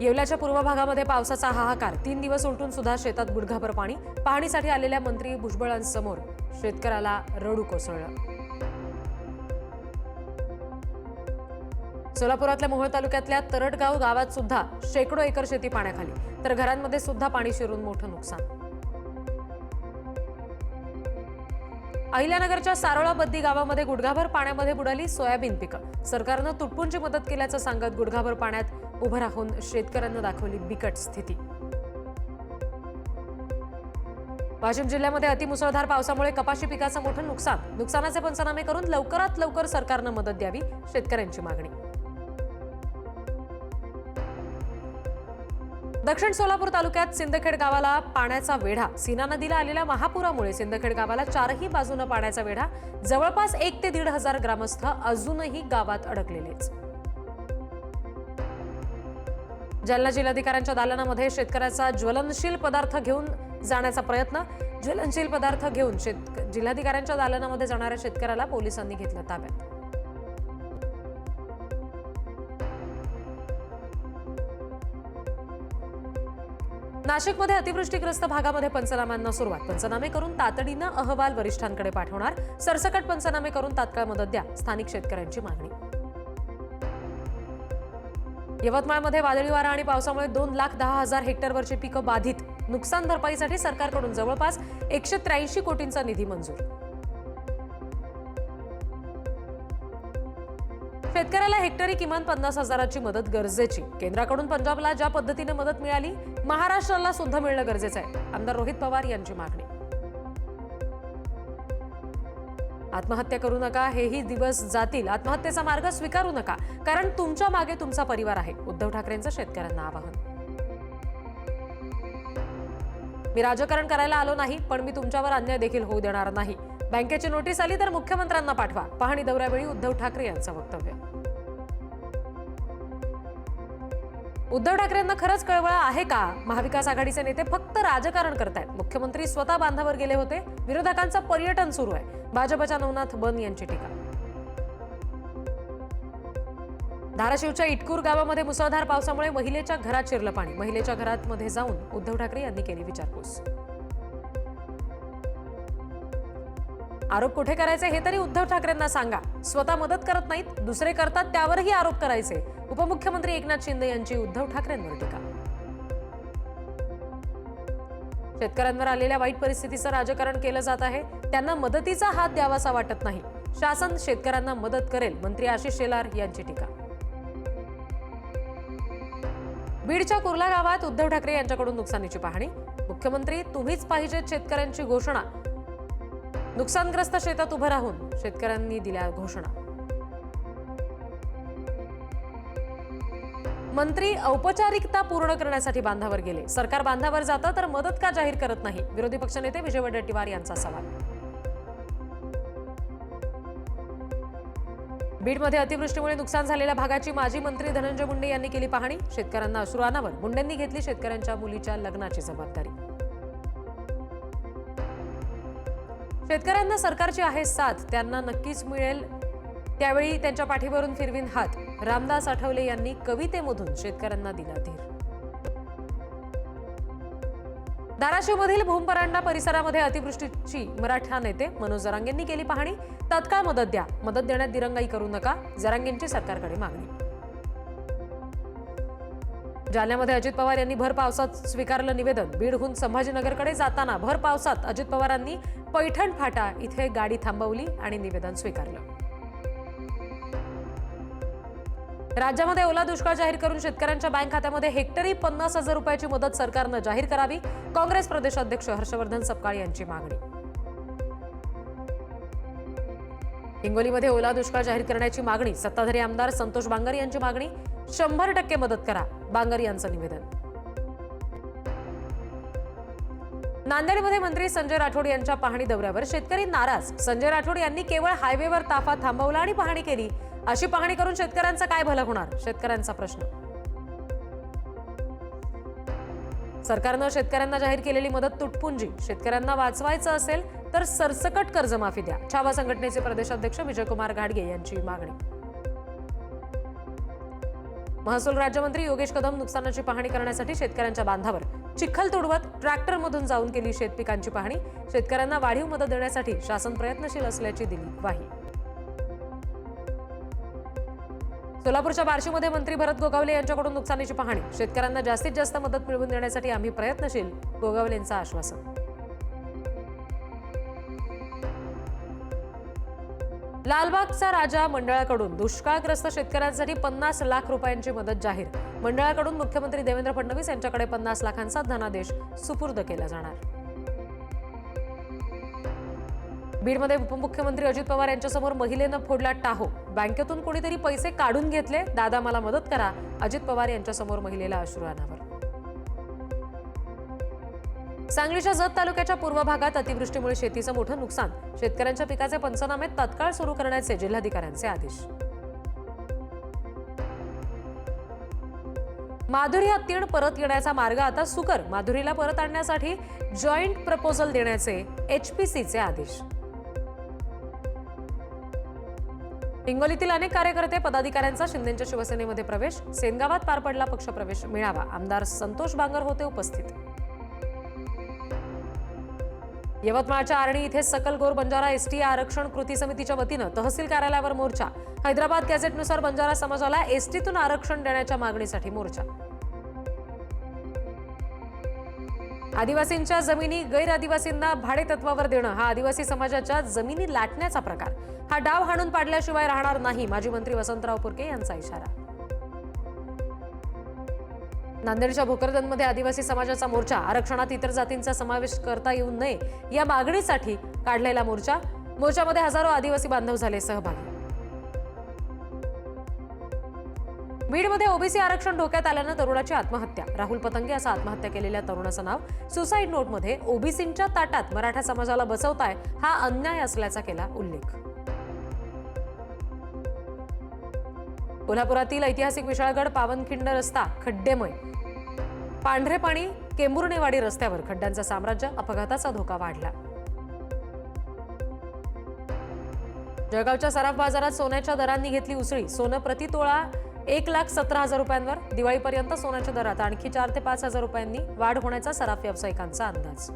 येवल्याच्या पूर्व भागामध्ये पावसाचा हाहाकार. तीन दिवस उलटून सुद्धा शेतात गुडघाभर पाणी. पाहणीसाठी आलेल्या मंत्री भुजबळांसमोर शेतकऱ्याला रडू कोसळलं. सोलापुरातल्या मोहोळ तालुक्यातल्या तरटगाव गावात सुद्धा शेकडो एकर शेती पाण्याखाली. तर घरांमध्ये सुद्धा पाणी शिरून मोठं नुकसान. अहिल्यानगरच्या सारोळा बद्दी गावामध्ये गुडघाभर पाण्यामध्ये बुडाली सोयाबीन पिकं. सरकारनं तुटपुंची मदत केल्याचं सांगत गुडघाभर पाण्यात उभं राहून शेतकऱ्यांना दाखवली बिकट स्थिती. वाशिम जिल्ह्यामध्ये अतिमुसळधार पावसामुळे कपाशी पिकाचं मोठं नुकसान. नुकसानाचे पंचनामे करून लवकरात लवकर सरकारनं मदत द्यावी शेतकऱ्यांची मागणी. दक्षिण सोलापूर तालुक्यात सिंदखेड गावाला पाण्याचा वेढा. सीना नदीला आलेल्या महापुरामुळे सिंदखेड गावाला चारही बाजूनं पाण्याचा वेढा. जवळपास एक ते दीड हजार ग्रामस्थ अजूनही गावात अडकलेलेच. जालना जिल्हाधिकाऱ्यांच्या दालनामध्ये शेतकऱ्याचा ज्वलनशील पदार्थ घेऊन जाण्याचा प्रयत्न. ज्वलनशील पदार्थ घेऊन शेत जिल्हाधिकाऱ्यांच्या दालनामध्ये जाणाऱ्या शेतकऱ्याला पोलिसांनी घेतलं ताब्यात. नाशिकमध्ये अतिवृष्टीग्रस्त भागामध्ये पंचनाम्यांना सुरुवात. पंचनामे करून तातडीनं अहवाल वरिष्ठांकडे पाठवणार. सरसकट पंचनामे करून तात्काळ मदत द्या स्थानिक शेतकऱ्यांची मागणी. यवतमाळमध्ये वादळी वारा आणि पावसामुळे दोन लाख दहा हजार हेक्टरवरची पिकं बाधित. नुकसान भरपाईसाठी सरकारकडून जवळपास एकशे त्र्याऐंशी कोटींचा निधी मंजूर. शेतकऱ्याला हेक्टरी किमान पन्नास हजाराची मदत गरजेची. केंद्राकडून पंजाबला ज्या पद्धतीने मदत मिळाली महाराष्ट्राला सुद्धा मिळणं गरजेचं आहे. आमदार रोहित पवार यांची मागणी. आत्महत्या करू नका हेही दिवस जातील. आत्महत्येचा मार्ग स्वीकारू नका कारण तुमच्या मागे तुमचा परिवार आहे. उद्धव ठाकरेंचं शेतकऱ्यांना आवाहन. मी राजकारण करायला आलो नाही पण मी तुमच्यावर अन्याय देखील होऊ देणार नाही. बँकेची नोटीस आली तर मुख्यमंत्र्यांना पाठवा. पाहणी दौऱ्यावेळी उद्धव ठाकरे यांचं वक्तव्य. उद्धव ठाकरेंना खरंच कळवळा आहे का? महाविकास आघाडीचे नेते फक्त राजकारण करतायत. मुख्यमंत्री स्वतः बांधावर गेले होते. विरोधकांचं पर्यटन सुरू आहे. भाजपच्या नवनाथ बन यांची टीका. धाराशिवच्या इटकूर गावामध्ये मुसळधार पावसामुळे महिलेच्या घरात शिरलं पाणी. महिलेच्या घरात मध्ये जाऊन उद्धव ठाकरे यांनी केली विचारपूस. आरोप कुठे करायचे हे तरी उद्धव ठाकरेंना सांगा. स्वतः मदत करत नाहीत दुसरे करतात त्यावरही आरोप करायचे. उपमुख्यमंत्री एकनाथ शिंदे यांची उद्धव ठाकरेंवर टीका. शेतकऱ्यांवर आलेल्या वाईट परिस्थितीचं राजकारण केलं जात आहे. त्यांना मदतीचा हात द्यावासा वाटत नाही. शासन शेतकऱ्यांना मदत करेल मंत्री आशिष शेलार यांची टीका. बीडच्या कुर्ला गावात उद्धव ठाकरे यांच्याकडून नुकसानीची पाहणी. मुख्यमंत्री तुम्हीच पाहिजेत शेतकऱ्यांची घोषणा. नुकसानग्रस्त शेतात उभं राहून शेतकऱ्यांनी दिल्या घोषणा. मंत्री औपचारिकता पूर्ण करण्यासाठी बांधावर गेले. सरकार बांधावर जातं तर मदत का जाहीर करत नाही? विरोधी पक्षनेते विजय वडेट्टीवार यांचा सवाल. बीडमध्ये अतिवृष्टीमुळे नुकसान झालेल्या भागाची माजी मंत्री धनंजय मुंडे यांनी केली पाहणी. शेतकऱ्यांना अश्रू अनावर. मुंडेंनी घेतली शेतकऱ्यांच्या मुलीच्या लग्नाची जबाबदारी. शेतकऱ्यांना सरकारची आहे साथ त्यांना नक्कीच मिळेल. त्यावेळी त्यांच्या पाठीवरून फिरवीन हात. रामदास आठवले यांनी कवितेमधून शेतकऱ्यांना दिला धीर. धाराशिवमधील भूमपरांडा परिसरामध्ये अतिवृष्टीची मराठा नेते मनोज जरांगेंनी केली पाहणी. तत्काळ मदत द्या. मदत देण्यात दिरंगाई करू नका. जरांगेंची सरकारकडे मागणी. जालन्यामध्ये अजित पवार यांनी भर पावसात स्वीकारलं निवेदन. बीडहून संभाजीनगरकडे जाताना भर पावसात अजित पवारांनी पैठण फाटा इथे गाडी थांबवली आणि निवेदन स्वीकारलं. राज्यामध्ये ओला दुष्काळ जाहीर करून शेतकऱ्यांच्या बँक खात्यामध्ये हेक्टरी पन्नास हजार रुपयाची मदत सरकारनं जाहीर करावी. काँग्रेस प्रदेशाध्यक्ष हर्षवर्धन सपकाळ यांची मागणी. हिंगोलीमध्ये ओला दुष्काळ जाहीर करण्याची मागणी. सत्ताधारी आमदार संतोष बांगर यांची मागणी. शंभर टक्के मदत करा बांगर यांचं निवेदन. नांदेडमध्ये मंत्री संजय राठोड यांच्या पाहणी दौऱ्यावर शेतकरी नाराज. संजय राठोड यांनी केवळ हायवेवर ताफा थांबवला आणि पाहणी केली. अशी पाहणी करून शेतकऱ्यांचं काय भलं होणार? शेतकऱ्यांचा प्रश्न. सरकारनं शेतकऱ्यांना जाहीर केलेली मदत तुटपुंजी. शेतकऱ्यांना वाचवायचं असेल तर सरसकट कर्जमाफी द्या. छावा संघटनेचे प्रदेशाध्यक्ष विजयकुमार घाडगे यांची मागणी. महसूल राज्यमंत्री योगेश कदम नुकसानाची पाहणी करण्यासाठी शेतकऱ्यांच्या बांधावर चिखल तुडवत ट्रॅक्टरमधून जाऊन केली शेतपिकांची पाहणी. शेतकऱ्यांना वाढीव मदत देण्यासाठी शासन प्रयत्नशील असल्याची दिली ग्वाही. सोलापूरच्या बार्शीमध्ये मंत्री भरत गोगावले यांच्याकडून नुकसानीची पाहणी. शेतकऱ्यांना जास्तीत जास्त मदत मिळवून देण्यासाठी आम्ही प्रयत्नशील गोगावलेंचं आश्वासन. लालबागचा राजा मंडळाकडून दुष्काळग्रस्त शेतकऱ्यांसाठी पन्नास लाख रुपयांची मदत जाहीर. मंडळाकडून मुख्यमंत्री देवेंद्र फडणवीस यांच्याकडे पन्नास लाखांचा धनादेश सुपूर्द केला जाणार. बीडमध्ये उपमुख्यमंत्री अजित पवार यांच्यासमोर महिलेनं फोडला टाहो. बँकेतून कोणीतरी पैसे काढून घेतले? दादा मला मदत करा. अजित पवार यांच्यासमोर महिलेला अश्रू अनावर. सांगलीच्या जत तालुक्याच्या पूर्व भागात अतिवृष्टीमुळे शेतीचं मोठं नुकसान. शेतकऱ्यांच्या पिकाचे पंचनामे तत्काळ सुरू करण्याचे जिल्हाधिकाऱ्यांचे आदेश. माधुरी हत्तीण परत येण्याचा मार्ग आता सुकर. माधुरीला परत आणण्यासाठी जॉईंट प्रपोजल देण्याचे एचपीसीचे आदेश. हिंगोलीतील अनेक कार्यकर्ते पदाधिकाऱ्यांचा शिंदेच्या शिवसेनेमध्ये प्रवेश. सेनगावात पार पडला पक्षप्रवेश. मिळावा. आमदार संतोष बांगर होते उपस्थित. यवतमाळच्या आर्णी इथे सकल गोर बंजारा एसटी आरक्षण कृती समितीच्या वतीनं तहसील कार्यालयावर मोर्चा. हैदराबाद गॅझेटनुसार बंजारा समाजाला एसटीतून आरक्षण देण्याच्या मागणीसाठी मोर्चा. आदिवासींच्या जमिनी गैर आदिवासींना भाडे तत्वावर देणं हा आदिवासी समाजाच्या जमिनी लाटण्याचा प्रकार. हा डाव हाणून पाडल्याशिवाय राहणार नाही माजी मंत्री वसंतराव पुरके यांचा इशारा. नांदेडच्या भोकरदनमध्ये आदिवासी समाजाचा मोर्चा आरक्षणात इतर जातींचा समावेश करता येऊ नये या मागणीसाठी काढलेला मोर्चा. मोर्चामध्ये हजारो आदिवासी बांधव झाले सहभागी. बीडमध्ये ओबीसी आरक्षण धोक्यात आल्यानं तरुणाची आत्महत्या. राहुल पतंगे असं आत्महत्या केलेल्या तरुणाचं नाव. सुसाईड नोटमध्ये ओबीसींच्या ताटात मराठा समाजाला बसवताय हा अन्याय असल्याचा केला उल्लेख. कोल्हापुरातील ऐतिहासिक विशाळगड पावनखिंड रस्ता खड्डेमय. पांढरे पाणी केंबुर्णेवाडी रस्त्यावर खड्ड्यांचं साम्राज्य अपघाताचा धोका वाढला. जळगावच्या सराफ बाजारात सोन्याच्या दरांनी घेतली उसळी. सोनं प्रति तोळा एक लाख सतरा हजार रुपयांवर. दिवाळीपर्यंत सोन्याच्या दरात आणखी चार ते पाच हजार रुपयांनी वाढ होण्याचा सराफ व्यावसायिकांचा अंदाज.